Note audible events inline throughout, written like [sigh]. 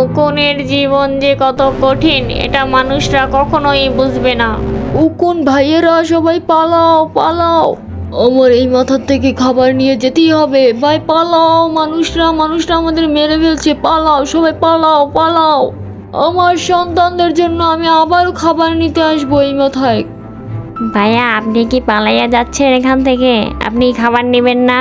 উকুনের জীবন যে কত কঠিন এটা মানুষরা কখনোই বুঝবে না। উকুন ভাইয়েরা সবাই পালাও পালাও। আমার এই মাথার থেকে খাবার নিয়ে যেতেই হবে। ভাই পালাও মানুষরা মানুষরা আমাদের মেরে ফেলছে। পালাও সবাই পালাও পালাও। আমার সন্তানদের জন্য আমি আবারও খাবার নিতে আসব এই মাথায়। ভাইয়া আপনি কি পালাইয়া যাচ্ছেন এখান থেকে? আপনি খাবার নেবেন না?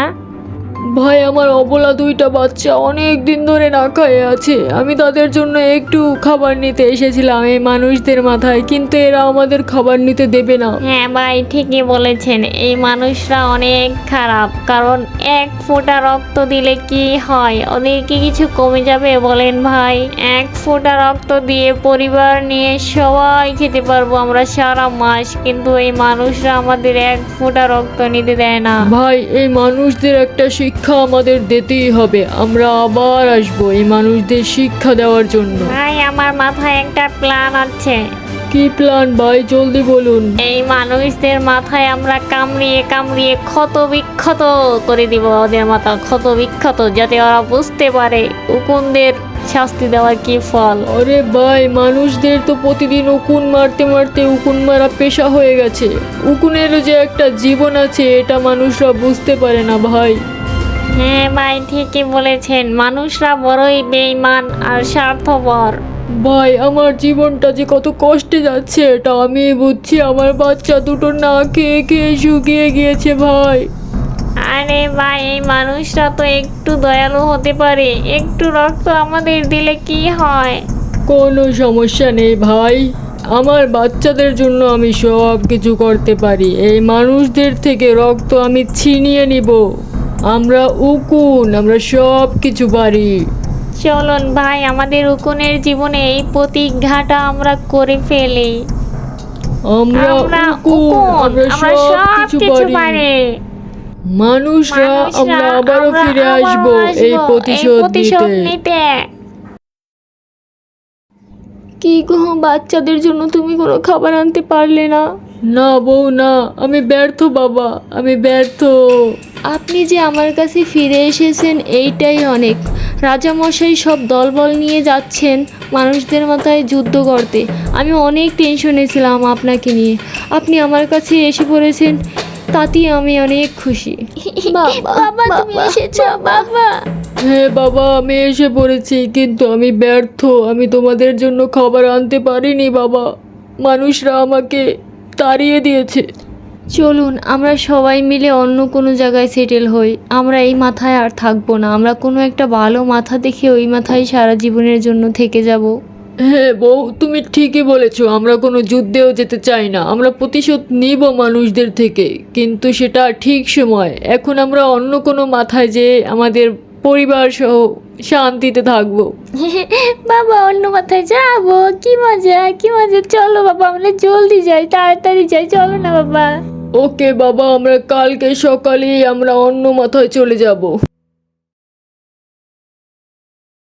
ভাই আমার অবলা দুইটা বাচ্চা অনেক দিন ধরে না খেয়ে আছে। আমি তাদের জন্য একটু খাবার নিতে এসেছিলাম এই মানুষদের মাথায় কিন্তু এরা আমাদের খাবার নিতে দেবে না। হ্যাঁ ভাই ঠিকই বলেছেন। এই মানুষরা অনেক খারাপ কারণ এক ফোঁটা রক্ত দিলে কি হয়? ওদের কি কিছু কমে যাবে বলেন ভাই। এক ফোঁটা রক্ত দিয়ে পরিবার নিয়ে সবাই খেতে পারব আমরা সারা মাস কিন্তু এই মানুষরা আমাদের এক ফোঁটা রক্ত নিতে দেয় না। ভাই এই মানুষদের একটা শিক্ষা আমাদের দিতেই হবে। আমরা আবার আসব এই মানুষদের শিক্ষা দেওয়ার জন্য। ভাই আমার মাথায় একটা প্ল্যান আছে। কি প্ল্যান ভাই? জলদি বলুন। এই মানুষদের মাথায় আমরা কামড়িয়ে কামড়িয়ে ক্ষত বিক্ষত করে দিব ওদের মাথা ক্ষত বিক্ষত যাতে ওরা বুঝতে পারে উকুনদের শাস্তি দেওয়ার কি ফল। আরে ভাই মানুষদের তো প্রতিদিন উকুন মারতে মারতে উকুন মারা পেশা হয়ে গেছে। উকুনেরও যে একটা জীবন আছে এটা মানুষরা বুঝতে পারে না ভাই। হ্যাঁ ভাই ঠিকই বলেছেন। মানুষরা বড়ই বেইমান আর স্বার্থপর। ভাই আমার জীবনটা যে কত কষ্টে যাচ্ছে এটা আমি বুঝছি। আমার বাচ্চা দুটো না খেয়ে খেয়ে শুকিয়ে গিয়েছে ভাই। আরে ভাই এই মানুষরা তো একটু দয়ালু হতে পারে। একটু রক্ত আমাদের দিলে কি হয়? কোনো সমস্যা নেই ভাই। আমার বাচ্চাদের জন্য আমি সব কিছু করতে পারি। এই মানুষদের থেকে রক্ত আমি ছিনিয়ে নিব। আমরা উকুন আমরা সব কিছু পারি। চলুন ভাই আমাদের উকুনের জীবনে এই প্রতিজ্ঞাটা আমরা করে ফেলি। আমরা আমরা উকুন আমরা আমরা সব কিছু পারি। মানুষরা আমরা আবারও ফিরে আসব এই প্রতিশোধ নিতে। কি গো বাচ্চাদের জন্য তুমি কোনো খাবার আনতে পারলে না? না বউ না আমি ব্যর্থ বাবা আমি ব্যর্থ। আপনি যে আমার কাছে ফিরে এসেছেন এইটাই অনেক। রাজামশাই সব দলবল নিয়ে যাচ্ছেন মানুষদের মাথায় যুদ্ধ করতে। আমি অনেক টেনশনে ছিলাম আপনাকে নিয়ে। আপনি আমার কাছে এসে পড়েছেন তাতেই আমি অনেক খুশি। বাবা তুমি এসেছ বাবা। হ্যাঁ বাবা আমি এসে পড়েছি কিন্তু আমি ব্যর্থ। আমি তোমাদের জন্য খাবার আনতে পারিনি বাবা। মানুষরা আমাকে তাড়িয়ে দিয়েছে। চলুন, আমরা সবাই মিলে অন্য কোনো জায়গায় সেটেল হই। আমরা এই মাথায় আর থাকব না। আমরা কোনো একটা ভালো মাথা দেখে ওই মাথায় সারা জীবনের জন্য থেকে যাব। হ্যাঁ বউ, তুমি ঠিকই বলেছ, আমরা কোনো যুদ্ধেও যেতে চাই না। আমরা প্রতিশোধ নিব মানুষদের থেকে, কিন্তু সেটা ঠিক সময়। এখন আমরা অন্য কোনো মাথায় যে আমাদের পরিবার সহ শান্তিতে থাকব। [laughs] বাবা অন্য মাথায় যাব। কি মজা কি মজা। চলো বাবা আমরা জলদি যাই তাড়াতাড়ি যাই। চলো না বাবা। ওকে বাবা আমরা কালকে সকালেই আমরা অন্য মাথায় চলে যাব।